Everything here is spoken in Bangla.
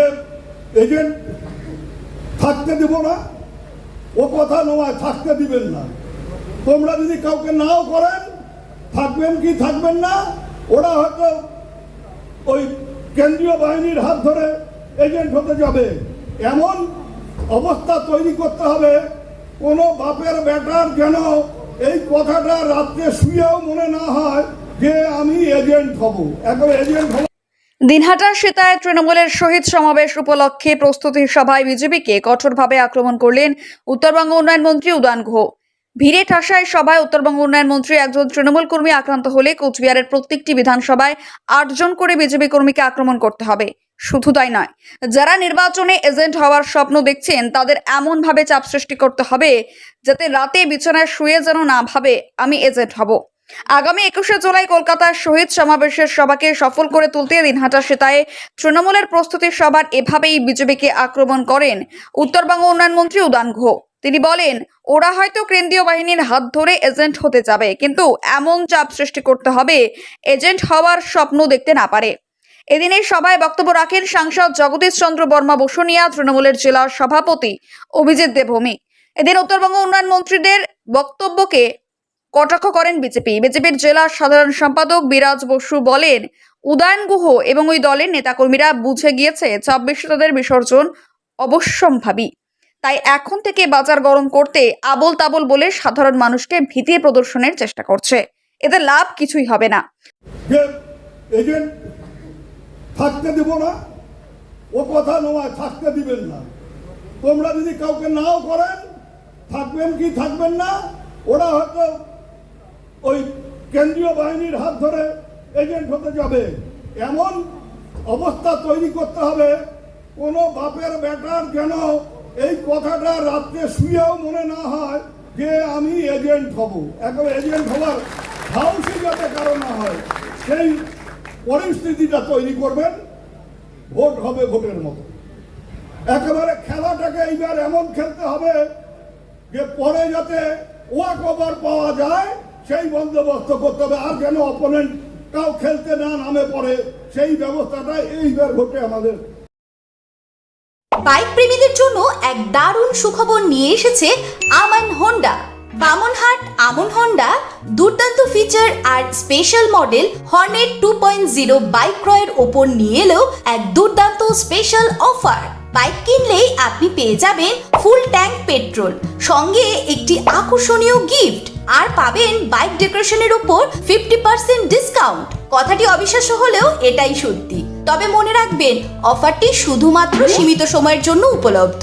যে এজেন্ট থাকতে দেব না। ও কথা নয় থাকতে দিবেন না। তোমরা যদি কাউকে নাও করেন, থাকবেন কি থাকবেন না, ওরা হয়তো ওই কেন্দ্রীয় বাহিনীর হাত ধরে এজেন্ট হতে যাবে। এমন অবস্থা তৈরি করতে হবে, কোনো বাপের বেটার যেন এই কথাটা রাত্রে শুয়েও মনে না হয় যে আমি এজেন্ট হব। এখন এজেন্ট হব। দিনহাটার সেতায় তৃণমূলের শহীদ সমাবেশ উপলক্ষে প্রস্তুতি সভায় বিজেপিকে কঠোরভাবে আক্রমণ করলেন উত্তরবঙ্গ উন্নয়ন মন্ত্রী উদয়ন গুহ ভিড়ে ঠাসায় সভায় উত্তরবঙ্গ উন্নয়ন মন্ত্রী একজন তৃণমূল কর্মী আক্রান্ত হলে কোচবিহারের প্রত্যেকটি বিধানসভায় আটজন করে বিজেপি কর্মীকে আক্রমণ করতে হবে। শুধু তাই নয়, যারা নির্বাচনে এজেন্ট হওয়ার স্বপ্ন দেখছেন, তাদের এমনভাবে চাপ সৃষ্টি করতে হবে যাতে রাতে বিছানায় শুয়ে যেন না ভাবে, আমি এজেন্ট হব। আগামী একুশে জুলাই কলকাতার শহীদ সমাবেশের সভাকে সফল করে তুলতে দিনহাটা সেতায় তৃণমূলের প্রস্তুতি সভার এভাবেই বিজেপিকে আক্রমণ করেন উত্তরবঙ্গ উন্নয়ন মন্ত্রী উদান ঘো। তিনি বলেন, ওরা হয়তো কেন্দ্রীয় বাহিনীর হাত ধরে এজেন্ট হতে যাবে, কিন্তু এমন চাপ সৃষ্টি করতে হবে, এজেন্ট হওয়ার স্বপ্ন দেখতে না পারে। এদিন সভায় বক্তব্য রাখেন সাংসদ জগদীশ চন্দ্র বর্মা বসুনিয়া, তৃণমূলের জেলার সভাপতি অভিজিৎ দেবভৌমিক এদিন উত্তরবঙ্গ উন্নয়ন মন্ত্রীদের বক্তব্যকে কটাক্ষ করেন বিজেপি। বিজেপির জেলা সাধারণ সম্পাদক বিরাজ বসু বলেন, উদয়ন গুহ এবং ওই দলের নেতাকর্মীরা বুঝে গিয়েছে ছাব্বিশে তাদের বিসর্জন অবশ্যম্ভাবী। তাই এখন থেকে বাজার গরম করতে আবল তাবল বলে সাধারণ মানুষকে ভীতি প্রদর্শনের চেষ্টা করছে। এতে লাভ কিছুই হবে না। থাকতে না। ও কথা নয় থাকতে দিবেন না। তোমরা যদি কাউকে নাও করেন, থাকবেন কি থাকবেন না, ওরা হয়তো ওই কেন্দ্রীয় বাহিনীর হাত ধরে এজেন্ট হতে যাবে। এমন অবস্থা তৈরি করতে হবে, কোনো বাপের বেটার যেন এই কথাটা রাত্রে শুয়েও মনে না হয় যে আমি এজেন্ট হব। এখন এজেন্ট হওয়ার হাউসই যাতে কারও না হয়, সেই পরিস্থিতিটা তৈরি করবেন। ভোট হবে ভোটের মতো। একেবারে খেলাটাকে এইবার এমন খেলতে হবে যে পরে যাতে ওয়াক ওভার পাওয়া যায় সেই বন্দোবস্ত করতে হবে। আর যেন অপোনেন্ট কাউ খেলতে না নামে পড়ে, সেই ব্যবস্থাটা এইবার ভোটে আমাদের। বাইক প্রেমীদের জন্য এক দারুণ সুখবর নিয়ে এসেছে আমান হোন্ডা বামনহাট আমন হোন্ডা দুর্দান্ত ফিচার আর special model Hornet two point zero bike ক্রয়ের ওপর নিয়ে এলেও এক দুর্দান্ত স্পেশাল অফার বাইক কিনলেই আপনি পেয়ে যাবেন ফুল ট্যাঙ্ক পেট্রোল সঙ্গে একটি আকর্ষণীয় গিফট আর পাবেন বাইক ডেকোরেশনের উপর ফিফটি পার্সেন্ট ডিসকাউন্ট কথাটি অবিশ্বাস্য হলেও এটাই সত্যি। তবে মনে রাখবেন অফারটি শুধুমাত্র সীমিত সময়ের জন্য উপলব্ধ।